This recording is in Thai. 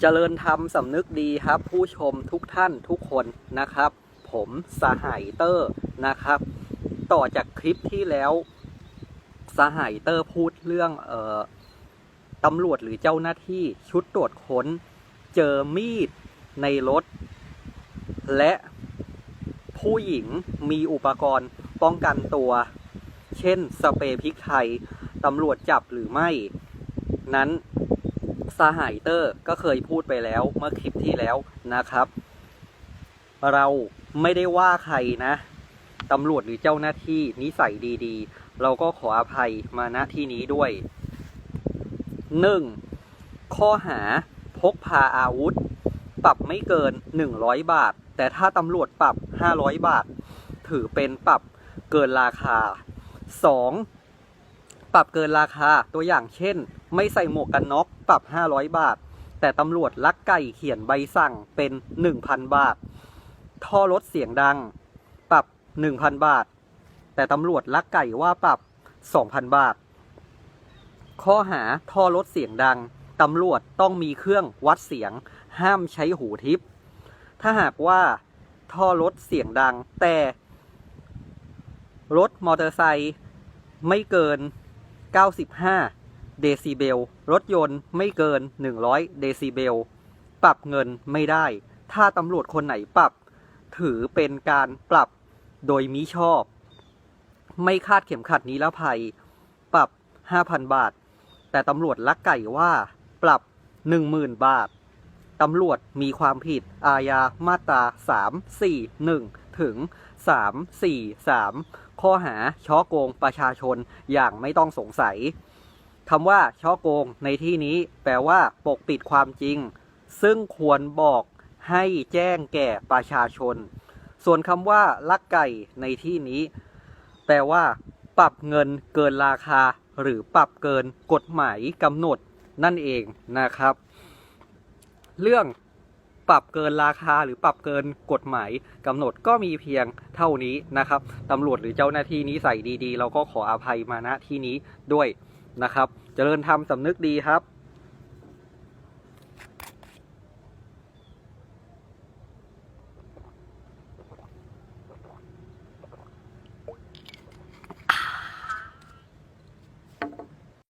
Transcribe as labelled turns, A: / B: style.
A: เจริญธรรมสำนึกดีครับ ผู้ชมทุกท่านทุกคนนะครับ ผมสหายเตอร์นะครับ ต่อจากคลิปที่แล้วสหายเตอร์พูดเรื่องเอ่อตำรวจหรือเจ้าหน้าที่ชุดตรวจค้น เจอมีดในรถ และผู้หญิงมีอุปกรณ์ป้องกันตัว เช่นสเปรย์พริกไทยตำรวจจับหรือไม่ นั้น สหายเตอร์ก็เคยพูดไปแล้วเมื่อคลิปที่แล้วนะครับ เราไม่ได้ว่าใครนะตำรวจหรือเจ้าหน้าที่นิสัยดีๆ เราก็ขออภัยมาณที่นี้ด้วย 1. ข้อหาพกพาอาวุธ ปรับไม่เกิน 100 บาท แต่ถ้าตำรวจปรับ 500 บาท ถือเป็นปรับเกินราคา 2. ปรับเกินราคาตัวอย่างเช่น ไม่ใส่หมวกกันน็อกปรับ 500 บาท แต่ตำรวจลักไก่เขียนใบสั่งเป็น 1,000 บาท ท่อรถเสียงดัง ปรับ 1,000 บาท แต่ตำรวจลักไก่ว่าปรับ 2,000 บาท ข้อหาท่อรถเสียงดังตำรวจต้องมีเครื่องวัดเสียง ห้ามใช้หูทิพย์ถ้าหากว่าท่อรถเสียงดังแต่รถมอเตอร์ไซค์ไม่เกิน 95 เดซิเบล รถยนต์ไม่เกิน 100 เดซิเบล ปรับเงินไม่ได้ ถ้าตำรวจคนไหนปรับ ถือเป็นการปรับโดยมิชอบ ไม่คาดเข็มขัดนิรภัย ปรับ 5,000 บาท แต่ตำรวจลักไก่ว่าปรับ 10,000 บาท ตำรวจมีความผิดอาญามาตรา 341 ถึง 343 ข้อหาช่อโกงประชาชนอย่างไม่ต้องสงสัยคำว่าช่อโกงในที่นี้แปลว่า ปกปิดความจริง ซึ่งควรบอกให้แจ้งแก่ประชาชน ส่วนคำว่า ลักไก่ในที่นี้ แปลว่า ปรับเงินเกินราคา หรือปรับเกินกฎหมายกำหนดนั่นเองนะครับ เรื่อง ปรับเกินราคาหรือปรับเกินกฎหมายกำหนดก็มีเพียงเท่านี้นะครับตำรวจหรือเจ้าหน้าที่นี้ใส่ดีๆ เราก็ขออภัยมาณที่นี้ด้วยนะครับเจริญธรรมสำนึกดีครับ